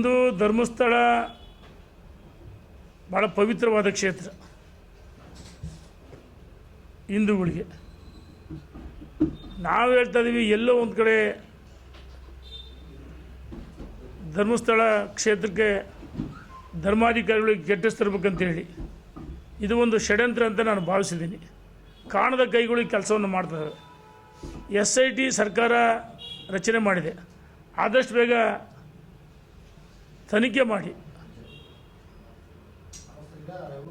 ಒಂದು ಧರ್ಮಸ್ಥಳ ಭಾಳ ಪವಿತ್ರವಾದ ಕ್ಷೇತ್ರ. ಹಿಂದೂಗಳಿಗೆ. ನಾವು ಹೇಳ್ತಾ ಇದ್ದೀವಿ ಎಲ್ಲೋ ಒಂದು ಕಡೆ ಧರ್ಮಸ್ಥಳ ಕ್ಷೇತ್ರಕ್ಕೆ ಧರ್ಮಾಧಿಕಾರಿಗಳಿಗೆ ಕೆಟ್ಟಿಸ್ತಿರ್ಬೇಕಂತೇಳಿ ಇದು ಒಂದು ಷಡ್ಯಂತ್ರ ಅಂತ ನಾನು ಭಾವಿಸಿದ್ದೀನಿ. ಕಾಣದ ಕೈಗಳಿಗೆ ಕೆಲಸವನ್ನು ಮಾಡ್ತಾರೆ ಎಸ್ ಐ ಟಿ ಸರ್ಕಾರ ರಚನೆ ಮಾಡಿದೆ. ಆದಷ್ಟು ಬೇಗ ತನಿಖೆ ಮಾಡಿ.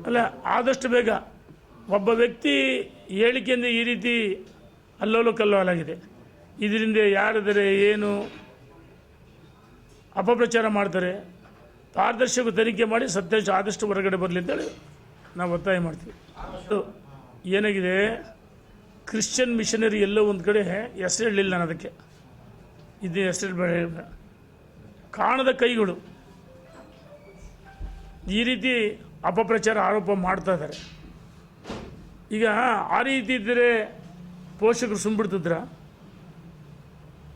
ಅಲ್ಲ, ಆದಷ್ಟು ಬೇಗ. ಒಬ್ಬ ವ್ಯಕ್ತಿ ಹೇಳಿಕೆಯಿಂದ ಈ ರೀತಿ ಅಲ್ಲೋಲು ಕಲ್ಲೋಲಾಗಿದೆ. ಇದರಿಂದ ಯಾರಿದ್ದಾರೆ, ಏನು ಅಪಪ್ರಚಾರ ಮಾಡ್ತಾರೆ ಪಾರದರ್ಶಕ ತನಿಖೆ ಮಾಡಿ ಸತ್ಯಾಂಶ ಆದಷ್ಟು ಹೊರಗಡೆ ಬರಲಿ ಅಂತೇಳಿ ನಾವು ಒತ್ತಾಯ ಮಾಡ್ತೀವಿ. ಏನಾಗಿದೆ, ಕ್ರಿಶ್ಚಿಯನ್ ಮಿಷನರಿ ಎಲ್ಲೋ ಒಂದು ಕಡೆ ಹೆಸರು ಹೇಳಲಿಲ್ಲ ನಾನು ಅದಕ್ಕೆ. ಇದು ಹೆಸರು ಕಾಣದ ಕೈಗಳು ಈ ರೀತಿ ಅಪಪ್ರಚಾರ ಆರೋಪ ಮಾಡ್ತಾ ಇದ್ದಾರೆ. ಈಗ ಆ ರೀತಿ ಇದ್ದರೆ ಪೋಷಕರು ಸುಮ್ಬಿಡ್ತಿದ್ರ?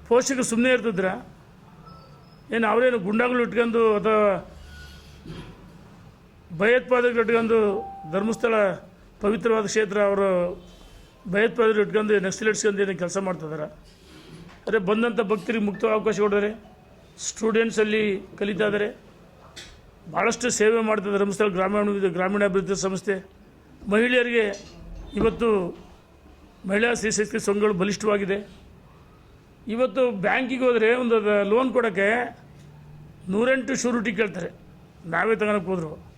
ಪೋಷಕರು ಸುಮ್ಮನೆ ಇರ್ತಿದ್ರ? ಏನು ಅವರೇನು ಗುಂಡಾಗಳು ಇಟ್ಕೊಂಡು ಅಥವಾ ಭಯೋತ್ಪಾದಕರು ಇಟ್ಕೊಂಡು ಧರ್ಮಸ್ಥಳ ಪವಿತ್ರವಾದ ಕ್ಷೇತ್ರ ಅವರು ಭಯೋತ್ಪಾದಕರು ಇಟ್ಕೊಂಡು ನಕ್ಸಲೇಟ್ಸ್ಕೊಂಡು ಏನು ಕೆಲಸ ಮಾಡ್ತಿದ್ದಾರೆ ಅದೇ ಬಂದಂಥ ಭಕ್ತರಿಗೆ ಮುಕ್ತ ಅವಕಾಶ ಕೊಡಿದರೆ ಸ್ಟೂಡೆಂಟ್ಸಲ್ಲಿ ಕಲಿತಾ ಇದ್ದಾರೆ. ಭಾಳಷ್ಟು ಸೇವೆ ಮಾಡ್ತದೆ ಧರ್ಮಸ್ಥಳ ಗ್ರಾಮೀಣ, ಗ್ರಾಮೀಣಾಭಿವೃದ್ಧಿ ಸಂಸ್ಥೆ. ಮಹಿಳೆಯರಿಗೆ ಇವತ್ತು ಮಹಿಳಾ ಸ್ತ್ರೀಶಕ್ತಿ ಸಂಘಗಳು ಬಲಿಷ್ಠವಾಗಿದೆ. ಇವತ್ತು ಬ್ಯಾಂಕಿಗೆ ಹೋದರೆ ಒಂದು ಲೋನ್ ಕೊಡೋಕ್ಕೆ ನೂರೆಂಟು ಶೂರಿಟಿ ಕೇಳ್ತಾರೆ. ನಾವೇ ತಗೊಳಕ್ಕೆ ಹೋದರು.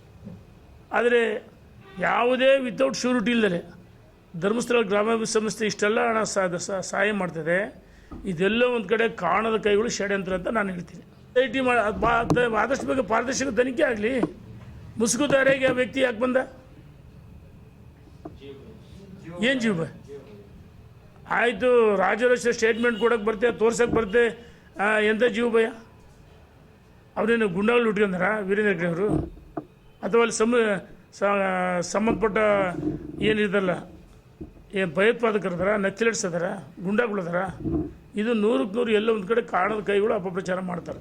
ಆದರೆ ಯಾವುದೇ ವಿತೌಟ್ ಶೂರಿಟಿ ಇಲ್ಲದೆ ಧರ್ಮಸ್ಥಳ ಗ್ರಾಮಾಭಿವೃದ್ಧಿ ಸಂಸ್ಥೆ ಇಷ್ಟೆಲ್ಲ ಹಣ ಸಹಾಯ ಮಾಡ್ತದೆ. ಇದೆಲ್ಲ ಒಂದು ಕಡೆ ಕಾಣದ ಕೈಗಳು ಷಡ್ಯಂತ್ರ ಅಂತ ನಾನು ಹೇಳ್ತೀನಿ. ಐ ಮಾಡಿ ಆದಷ್ಟು ಬೇಗ ಪಾರದರ್ಶಕ ತನಿಖೆ ಆಗಲಿ? ಮುಸುಗುದಾರಿಗೆ ಆ ವ್ಯಕ್ತಿ ಯಾಕೆ ಬಂದ? ಏನು ಜೀವ? ಆಯಿತು, ರಾಜರೋಷ ಸ್ಟೇಟ್ಮೆಂಟ್ ಕೊಡಕ್ಕೆ ಬರ್ತೆ ತೋರ್ಸಕ್ಕೆ ಬರ್ತೆ ಎಂಥ ಜೀವ ಭಯ? ಅವರೇನು ಗುಂಡಾಗಳು ಉಟ್ಕೊಂಡಾರ, ವೀರೇಂದ್ರ ಹೆಗ್ಡೆ ಅವರು? ಅಥವಾ ಅಲ್ಲಿ ಸಮ ಸಂಬಂಧಪಟ್ಟ ಏನಿದಲ್ಲ ಏನು ಭಯೋತ್ಪಾದಕರು ಅದಾರ ನಕ್ಸಲೇಟ್ಸ್ ಅದಾರ ಗುಂಡಾಗಳು ಅದಾರ ಇದು ನೂರಕ್ಕೆ ನೂರು ಎಲ್ಲ ಒಂದು ಕಡೆ ಕಾರಣದ ಕೈಗಳು ಅಪಪ್ರಚಾರ ಮಾಡ್ತಾರೆ.